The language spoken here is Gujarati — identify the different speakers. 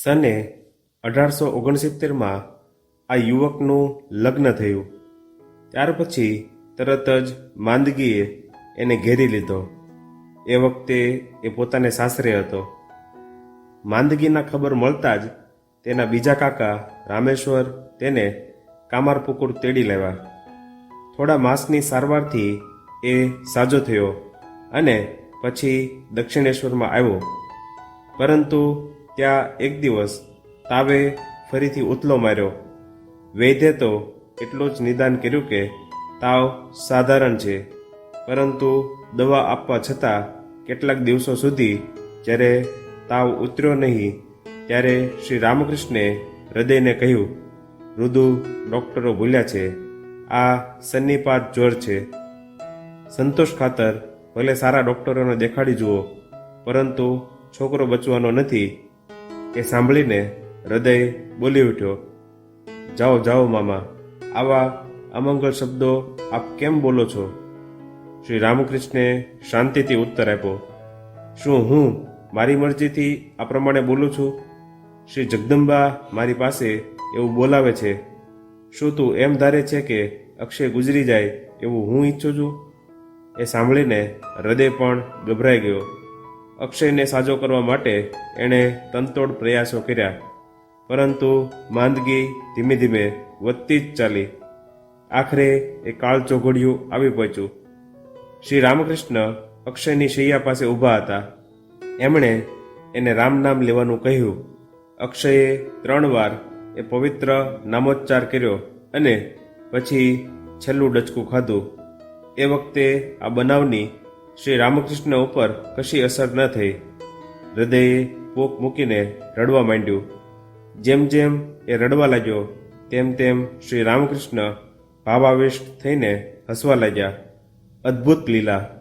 Speaker 1: સને અઢારસો ઓગણસિત્તેરમાં આ યુવકનું લગ્ન થયું. ત્યાર પછી તરત જ માંદગીએ એને ઘેરી લીધો. એ વખતે એ પોતાને સાસરે હતો. માંદગીના ખબર મળતા જ તેના બીજા કાકા રામેશ્વર તેને કામારપુકુર તેડી લેવા. થોડા માસની સારવારથી એ સાજો થયો અને પછી દક્ષિણેશ્વરમાં આવ્યો. પરંતુ ત્યાં એક દિવસ તાવે ફરીથી ઉથલો માર્યો. વૈદ્ય તો એટલું જ નિદાન કર્યું કે તાવ સાધારણ છે. પરંતુ દવા આપવા છતાં કેટલાક દિવસો સુધી જ્યારે તાવ ઉતર્યો નહીં, ત્યારે શ્રી રામકૃષ્ણે હૃદયને કહ્યું રુદુ ડૉક્ટરો ભૂલ્યા છે. આ સન્નિપાત જ્વર છે. સંતોષ ખાતર ભલે સારા ડોક્ટરોને દેખાડી જુઓ, પરંતુ છોકરો બચવાનો નથી. એ સાંભળીને હૃદય બોલી ઉઠ્યો, જાઓ જાઓ મામા, આવા અમંગળ શબ્દો આપ કેમ બોલો છો? શ્રી રામકૃષ્ણે શાંતિથી ઉત્તર આપ્યો, શું હું મારી મરજીથી આ પ્રમાણે બોલું છું? શ્રી જગદંબા મારી પાસે એવું બોલાવે છે. શું તું એમ ધારે છે કે અક્ષય ગુજરી જાય એવું હું ઈચ્છું છું? એ સાંભળીને હૃદય પણ ગભરાઈ ગયો. અક્ષયને સાજો કરવા માટે એણે તનતોડ પ્રયાસો કર્યા. પરંતુ માંદગી ધીમે ધીમે વધતી જ ચાલી. આખરે એ કાળ ચોઘડિયું આવી પહોંચ્યું. શ્રી રામકૃષ્ણ અક્ષયની શૈયા પાસે ઊભા હતા. એમણે એને રામ નામ લેવાનું કહ્યું. અક્ષયે ત્રણ વાર એ પવિત્ર નામોચ્ચાર કર્યો અને પછી છેલ્લું ડચકું ખાધું. એ વખતે આ બનાવની શ્રી રામકૃષ્ણ ઉપર કશી અસર ન થઈ. હૃદયે કોક મૂકીને રડવા માંડ્યું. જેમ જેમ એ રડવા લાગ્યો, તેમ તેમ શ્રી રામકૃષ્ણ ભાવાવિષ્ટ થઈને હસવા લાગ્યા. અદ્ભુત લીલા.